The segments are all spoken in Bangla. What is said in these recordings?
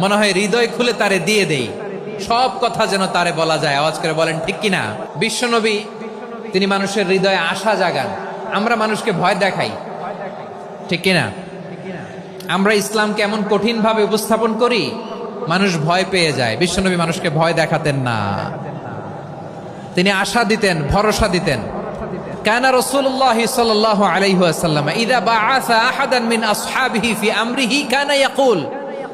মনে হয় হৃদয় খুলে তারে দিয়ে দেই। সব কথা যেন তারে বলা যায়। আওয়াজ করে বলেন, ঠিক কিনা বিশ্বনবী, তিনি মানুষের হৃদয়ে আশা জাগান। আমরা মানুষকে ভয় দেখাই। ঠিক কিনা আমরা ইসলামকে এমন কঠিনভাবে উপস্থাপন করি, মানুষ ভয় পেয়ে যায়। বিশ্বনবী মানুষকে ভয় দেখাতেন না। তিনি আশা দিতেন, ভরসা দিতেন। কানা রসুল্লাহ সাল্লাহ আলাইহাসাল্লাম ইদা বা আসা আহাদান মিন আমরিহি কানা ইয়াকুল।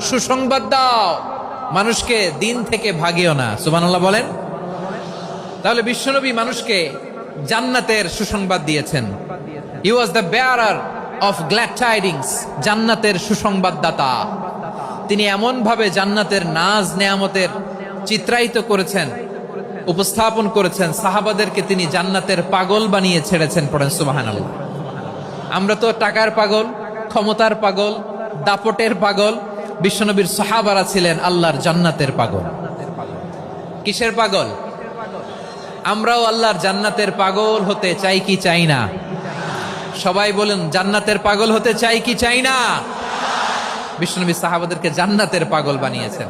সুসংবাদ দাও। মানুষকে দিন থেকে ভাগিও না। সুবহানাল্লাহ বলেন। তাহলে বিশ্বনবী মানুষকে জান্নাতের সুসংবাদ দিয়েছেন। He was the bearer of glad tidings জান্নাতের সুসংবাদদাতা। তিনি এমনভাবে জান্নাতের নাজ নেয়ামতের চিত্রায়িত করেছেন, উপস্থাপন করেছেন, সাহাবাদেরকে তিনি জান্নাতের পাগল বানিয়ে ছেড়েছেন পড়েন সুবাহান আমরা তো টাকার পাগল, ক্ষমতার পাগল, দাপটের পাগল বিশ্বনবীর সাহাবারা ছিলেন আল্লাহর জান্নাতের পাগল। কিসের পাগল? আমরাও আল্লাহর জান্নাতের পাগল হতে চাই কি চাই না? সবাই বলেন, জান্নাতের পাগল হতে চাই কি চাই না? বিশ্বনবী সাহাবাদেরকে জান্নাতের পাগল বানিয়েছেন।